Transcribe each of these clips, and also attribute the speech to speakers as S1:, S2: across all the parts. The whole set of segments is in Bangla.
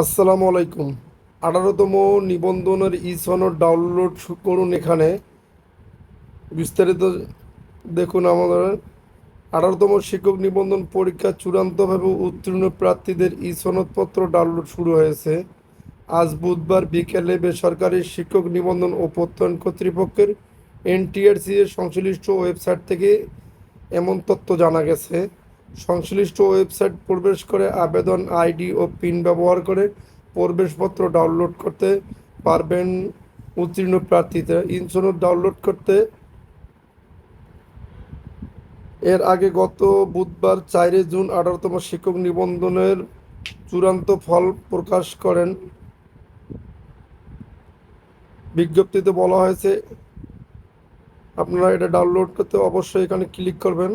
S1: আসসালামু আলাইকুম। আঠারোতম নিবন্ধনের ই সনদ ডাউনলোড করুন এখানে। বিস্তারিত দেখুন আমাদের। আঠারোতম শিক্ষক নিবন্ধন পরীক্ষা চূড়ান্তভাবে উত্তীর্ণ প্রার্থীদের ই সনদপত্র ডাউনলোড শুরু হয়েছে। আজ বুধবার বিকেলে বেসরকারি শিক্ষক নিবন্ধন ও প্রত্যয়ন কর্তৃপক্ষের এনটিআরসি এর সংশ্লিষ্ট ওয়েবসাইট থেকে এমন তথ্য জানা গেছে। সংশ্লিষ্ট ওয়েবসাইট প্রবেশ করে আবেদন আইডি ও পিন ব্যবহার করে প্রবেশপত্র ডাউনলোড করতে পারবেন উত্তীর্ণ প্রার্থীরা ইনসুরেন্স ডাউনলোড করতে এর আগে গত বুধবার চারে জুন আঠারোতম শিক্ষক নিবন্ধনের চূড়ান্ত ফল প্রকাশ করেন। বিজ্ঞপ্তিতে বলা হয়েছে, আপনারা এটা ডাউনলোড করতে অবশ্যই এখানে ক্লিক করবেন।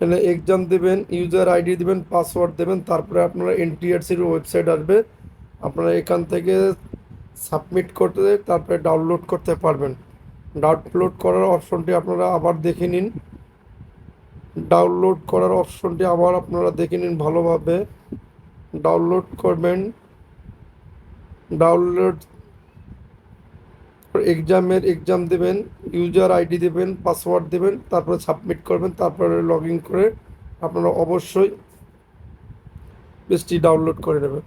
S1: এখানে এক্সাম দেবেন ইউজার আইডি দেবেন পাসওয়ার্ড দেবেন, তারপরে আপনারা এনটিআরসির ওয়েবসাইট আসবে। আপনারা এখান থেকে সাবমিট করতে, তারপরে ডাউনলোড করতে পারবেন। ডাউনলোড করার অপশনটি আপনারা আবার দেখে নিন। ডাউনলোড করার অপশনটি আবার আপনারা দেখে নিন ভালোভাবে। ডাউনলোড করবেন। ডাউনলোড এক্সামের এক্সাম দেবেন ইউজার আইডি দেবেন পাসওয়ার্ড দেবেন, তারপরে সাবমিট করবেন, তারপরে লগ ইন করে আপনারা অবশ্যই পেজটি ডাউনলোড করে নেবেন।